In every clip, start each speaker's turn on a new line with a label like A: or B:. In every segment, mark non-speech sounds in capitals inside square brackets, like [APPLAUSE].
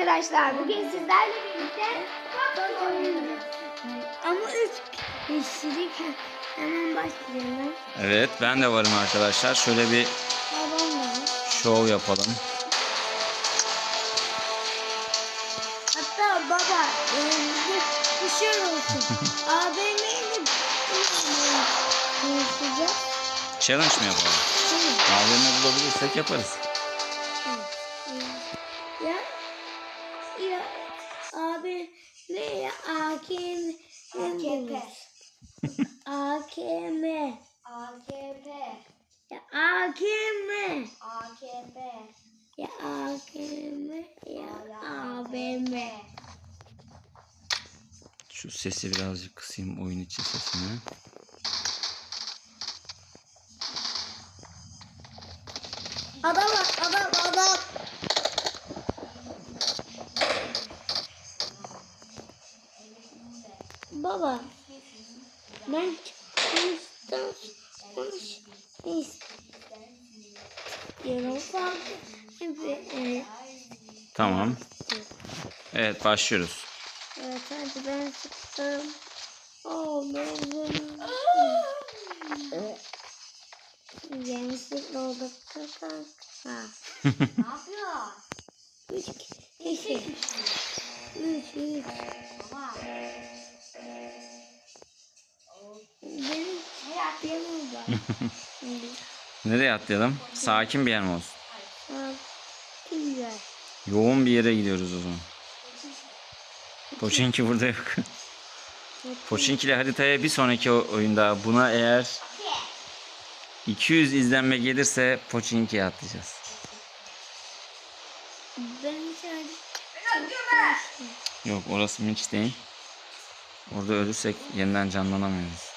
A: arkadaşlar. Bugün sizlerle birlikte
B: Ama üç kişilik hemen başlayalım.
C: Evet ben de varım arkadaşlar. Şöyle bir şov yapalım.
B: Hatta baba [LAUGHS] bir şey olsun. Konuşacağız.
C: Challenge mi yapalım? AVM bulabilirsek yaparız.
B: Ya abi ne AKM
A: AKP.
B: AKM
A: AKP.
B: ya AKM
A: AKP.
B: ya AKM ya AVM
C: Şu sesi birazcık kısayım oyun için sesini.
B: Adam adam Baba ben konuş istiyorum e,
C: Tamam. Evet başlıyoruz.
B: evet hadi ben sıktım. Oh benim Gençlik oldukça kanka. [LAUGHS]
A: Ne yapıyor?
B: Üç kişi. Üç, üç.
A: Ama
B: Benim var. Şimdi
C: Nereye atlayalım? Sakin bir yer mi olsun?
B: güzel.
C: Yoğun bir yere gidiyoruz o zaman. Poçinki burada yok. [LAUGHS] Poçinki ile haritaya bir sonraki oyunda buna eğer 200 izlenme gelirse Poçinki'ye atlayacağız.
B: Şöyle
C: Yok orası Minç değil. Orada ölürsek yeniden canlanamıyoruz.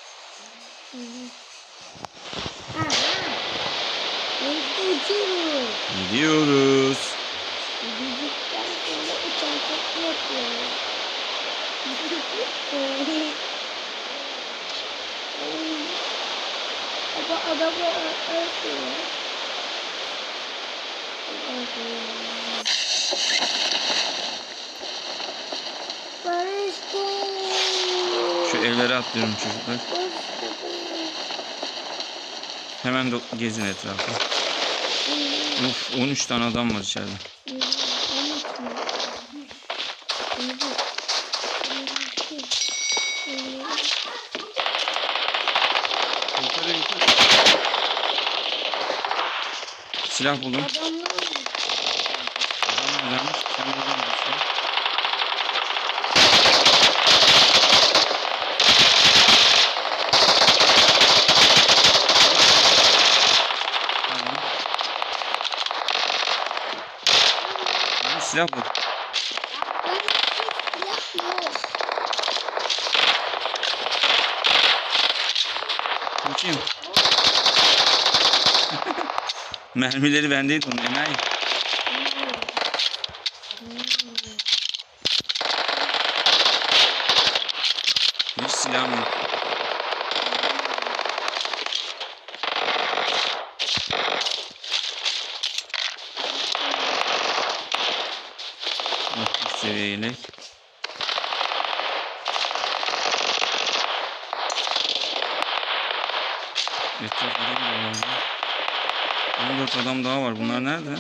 B: Uçuyoruz.
C: Gidiyoruz.
B: Gidildikten sonra uçan tekne yapıyoruz. Baba adamı öldürüyor. Barışko.
C: Şu evlere atlıyorum çocuklar. Hemen gezin etrafı. Uf 13 tane adam var içeride. Silah buldum. Adam güzelmiş. Sen buradan bulsun. Tamam. Ben silah
B: yok.
C: Bakayım. [LAUGHS] Mermileri bendeydi onun enayi. Hiç silahım yok. Üst seviye yelek. Etraf adam da var. ya. 14 adam daha var. Bunlar nerede?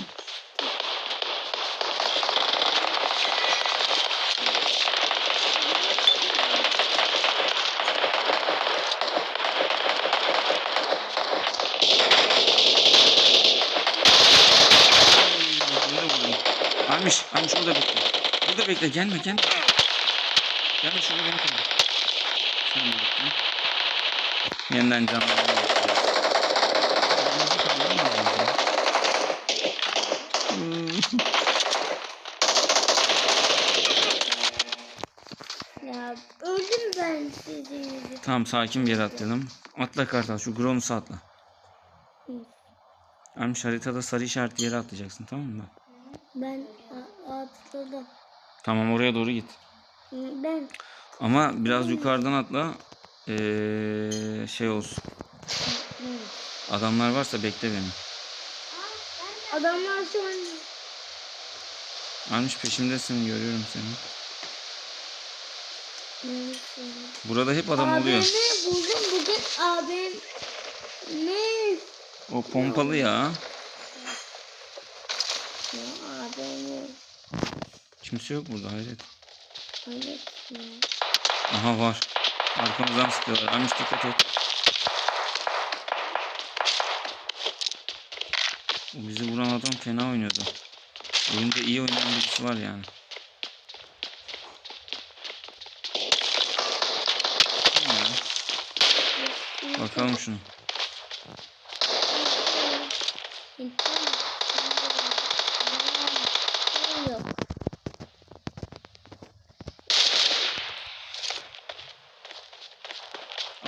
C: Almış, almış burada bekle. Burada bekle, gelme, gelme. Gelme şurada beni kaldır. Sen de bekle. Yeniden kaldı? Hmm.
B: Ya öldüm ben sizin.
C: Tamam sakin bir yere atlayalım. Atla kartal şu Groms'a atla. Almış haritada sarı işaretli yere atlayacaksın tamam mı?
B: Ben atladım.
C: Tamam oraya doğru git.
B: Ben
C: Ama biraz yukarıdan atla. Ee, şey olsun. Adamlar varsa bekle beni.
B: adamlar şu an
C: Almış peşimdesin görüyorum seni. Burada hep adam oluyor.
B: buldum bugün ne?
C: O pompalı ya.
B: Ya AVM
C: Kimse yok burada hayret.
B: hayır ya.
C: Aha var. Arkamızdan sıkıyorlar. Almış dikkat et. Bizi vuran adam fena oynuyordu. Oyunda iyi oynayan birisi var yani. Bakalım şunu.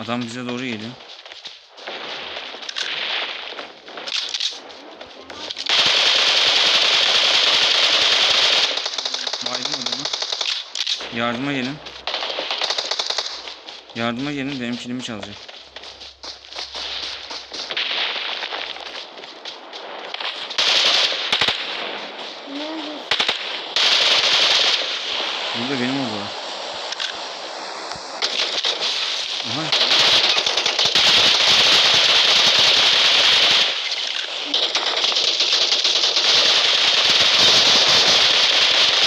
C: Adam bize doğru geliyor. Baygın adamı. Yardıma gelin. Yardıma gelin benim kilimi çalacak. Burada benim oldu. Aha.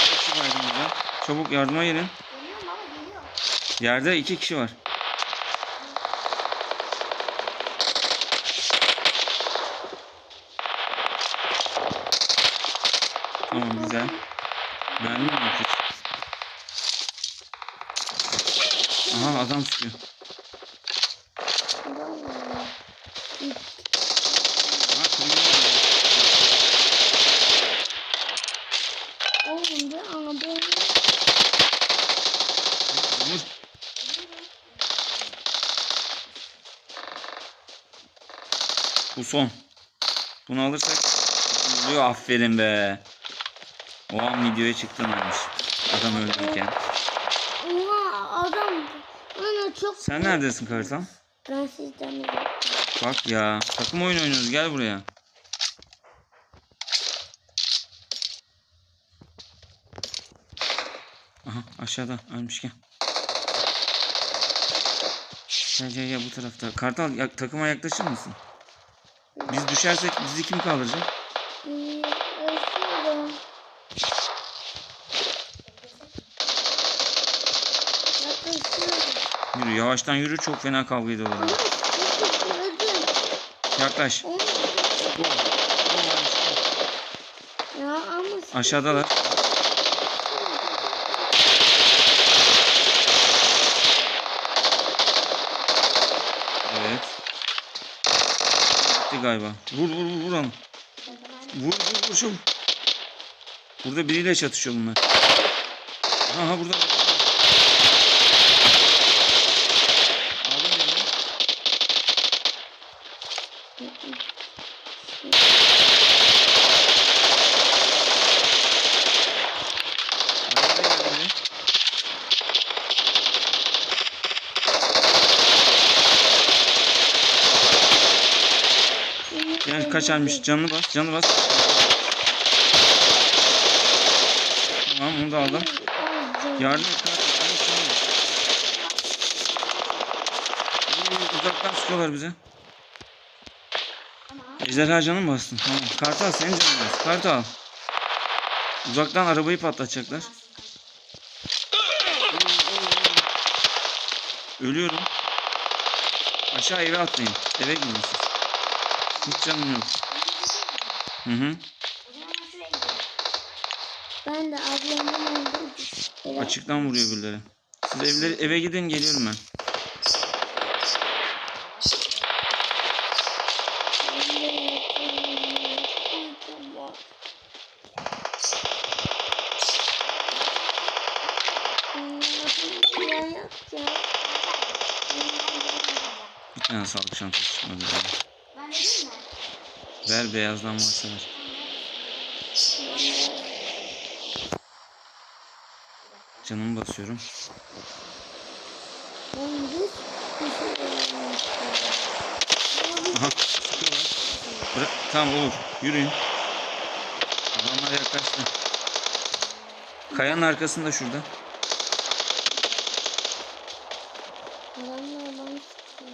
C: İki kişi baygın burada. Çabuk yardıma gelin.
A: Geliyor mu ama geliyor.
C: Yerde iki kişi var. Tamam güzel. Mermi mi? Aha adam sıkıyor.
B: Adam var.
C: Aha kırmızı geliyor.
B: Oğlum bir AVM
C: Vur. Bu son. Bunu alırsak oluyor aferin be. O an videoya çıktın olmuş. Adam öldürürken.
B: Oha adam. Ana çok
C: Sen neredesin Kartal?
B: Ben sizden uzak.
C: Bak ya takım oyun oynuyoruz gel buraya. Aha aşağıda ölmüş gel. Gel gel gel bu tarafta. Kartal ya- takıma yaklaşır mısın? Biz düşersek bizi kim kaldıracak? Yürü yavaştan yürü çok fena kavga ediyorlar. Yaklaş. Aşağıdalar. Evet. Gitti galiba. Vur vur vur vur onu. Vur vur vur çabuk. Burada biriyle çatışıyor bunlar. Aha burada. Aldım birini. Arada geldi. Gel kaçarmış. Canını bas. Canını bas. Tamam onu da aldım. Yardım et kardeşim. Uzaktan sıkıyorlar bize. Ejderha canı mı bastın? Tamam. Kartal senin canın bas. Kartal. Uzaktan arabayı patlatacaklar. Ölüyorum. Aşağı eve atlayın. Eve gidin siz. Hiç canım yok. Hı hı.
A: ben
B: de ablamın olduğu Evet.
C: Açıktan vuruyor gülleri. Siz evleri, eve gidin geliyorum ben. Bir tane sağlık çantası çıkmadı. Ver beyazdan varsa ver. Canımı basıyorum. Aha tamam olur. Yürüyün. Adamlar yaklaştı. Kayanın arkasında şurada.
B: Adamlar bana sıkıyor.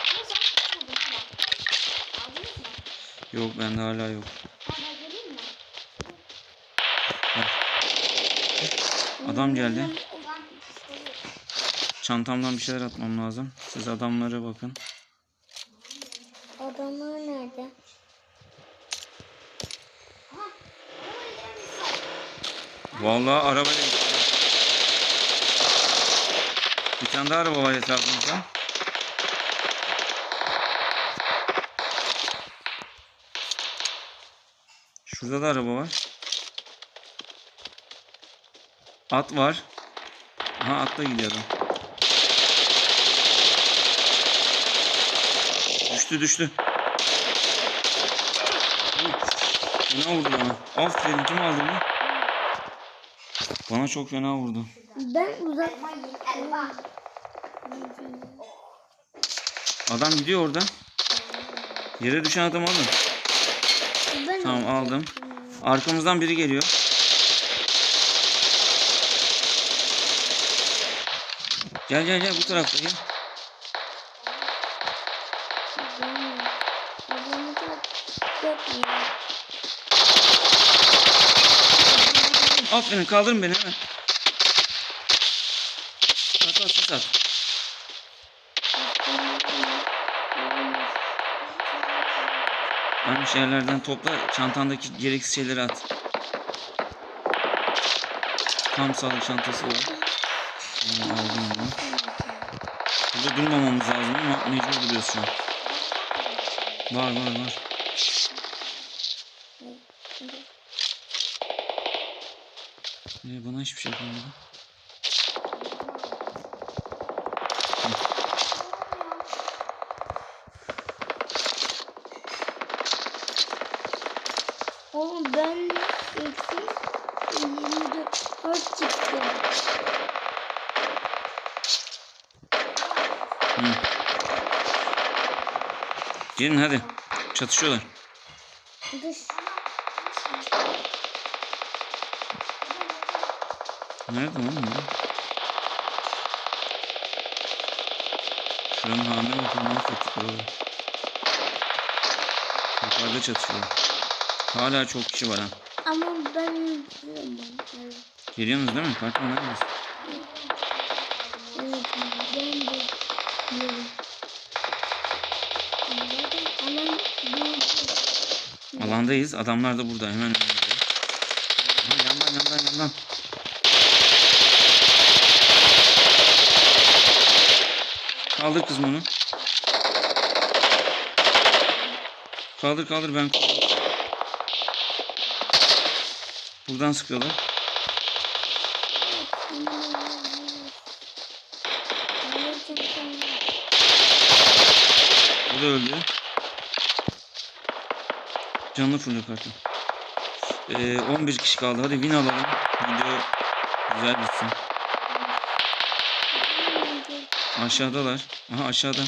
A: Ama sen vurdun ama. Aldınız mı?
C: Yok bende hala yok.
A: Mi?
C: Adam geldi. Çantamdan bir şeyler atmam lazım. Siz adamlara bakın.
B: Adamlar nerede?
C: Vallahi arabayla gitti. Bir tane daha araba var etrafımızda. Şurada da araba var. At var. Aha atla gidiyor adam. Düştü düştü. Fena vurdu bana. Aferin kim aldı bunu? Bana çok fena vurdu.
B: Ben uzak.
C: Adam gidiyor orada. Yere düşen adam alın.
B: Ben
C: Tamam aldım. Arkamızdan biri geliyor. Gel gel gel bu tarafta gel. Aferin kaldırın beni hemen. At at at. Aynı şeylerden topla çantandaki gereksiz şeyleri at. Tam sağlık çantası var. Bunu aldım onu. Burada durmamamız lazım ama mecbur duruyoruz şu an. Var var var. Ee, bana hiçbir şey yapamadı.
B: Oğlum ben eksi 24 çıktı.
C: Hı. Gelin hadi. Çatışıyorlar.
B: Dış.
C: Nerede lan bu? Şuranın bakın mahvettik oraları. Yukarıda çatışıyorlar. Hala çok kişi var ha.
B: Ama ben izliyorum. Evet,
C: Geliyorsunuz değil mi? Farkında neredesin?
B: evet ben de izliyorum.
C: Alandayız. Adamlar da burada. Hemen önümüzde. Aha, yandan yandan yandan. Kaldır kızım onu. Kaldır kaldır ben kaldırdım. Buradan sıkıyorlar. O da öldü. Canlı full kartı. Ee, 11 kişi kaldı. Hadi win alalım. Video güzel bitsin. Aşağıdalar. Aha aşağıda.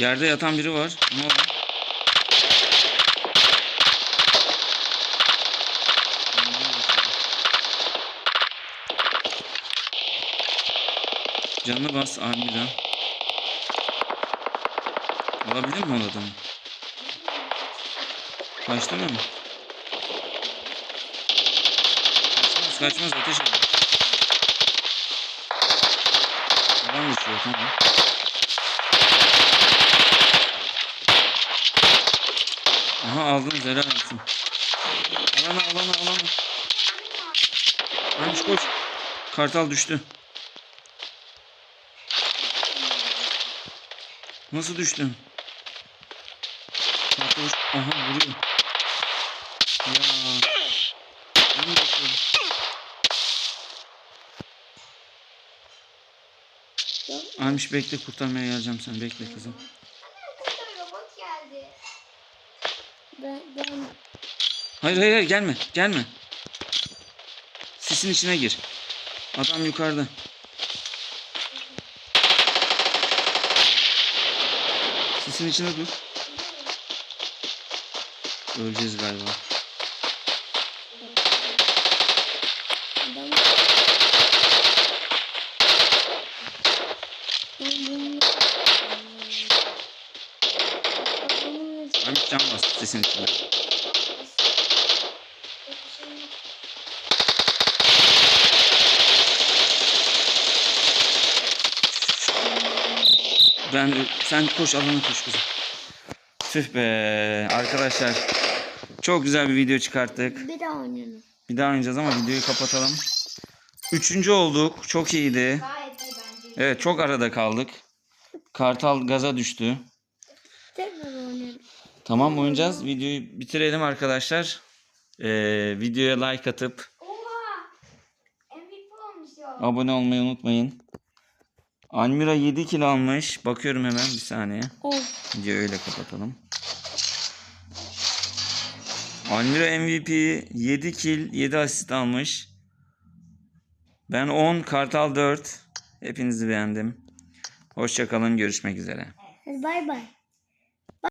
C: Yerde yatan biri var. Ne oldu? Canını bas Armida. Alabilir mi o adamı? Kaçtı mı? Kaçmaz kaçmaz ateş eder. Adam geçiyor tamam. Aha aldınız helal olsun. Alana alana alana. Koş koş. Kartal düştü. Nasıl düştün? Kartal aha vuruyor. Ya. Almış bekle kurtarmaya geleceğim sen bekle kızım.
A: Arkadaşlar robot
B: Ben,
C: hayır hayır gelme gelme. Sisin içine gir. Adam yukarıda. Sisin içine dur. Öleceğiz galiba.
B: adam ben bunu
C: Can bas sisin içine. Ben sen koş alana koş kızım. Tüh be arkadaşlar. Çok güzel bir video çıkarttık.
B: bir daha oynayalım.
C: Bir daha oynayacağız ama videoyu kapatalım. Üçüncü olduk. Çok iyiydi.
A: Gayet iyi bence.
C: Evet çok arada kaldık. Kartal gaza düştü.
B: Tekrar oynayalım.
C: Tamam oynayacağız. Videoyu bitirelim arkadaşlar. Ee, videoya like atıp
A: Oha! MVP olmuş ya.
C: abone olmayı unutmayın. Almira 7 kilo almış. Bakıyorum hemen bir saniye.
B: Oh.
C: Videoyu öyle kapatalım. Almira MVP 7 kill 7 asist almış. Ben 10 Kartal 4. Hepinizi beğendim. Hoşçakalın görüşmek üzere.
B: Bay bay.